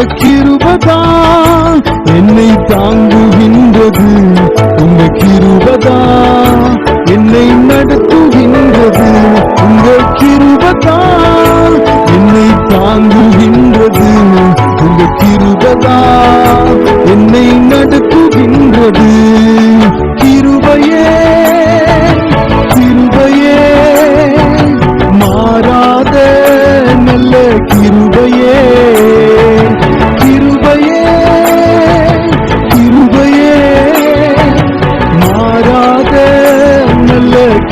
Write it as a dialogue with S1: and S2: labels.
S1: கிருபதான் என்னை தாங்குகின்றது உங்க கிருபதான் என்னை நடத்துகின்றது உங்க கிருபதான் என்னை தாங்குகின்றது உங்க கிருபதான் என்னை நடத்துகின்றது கிருபையே கிருபையே. மாறாத நல்ல கிருபையே. let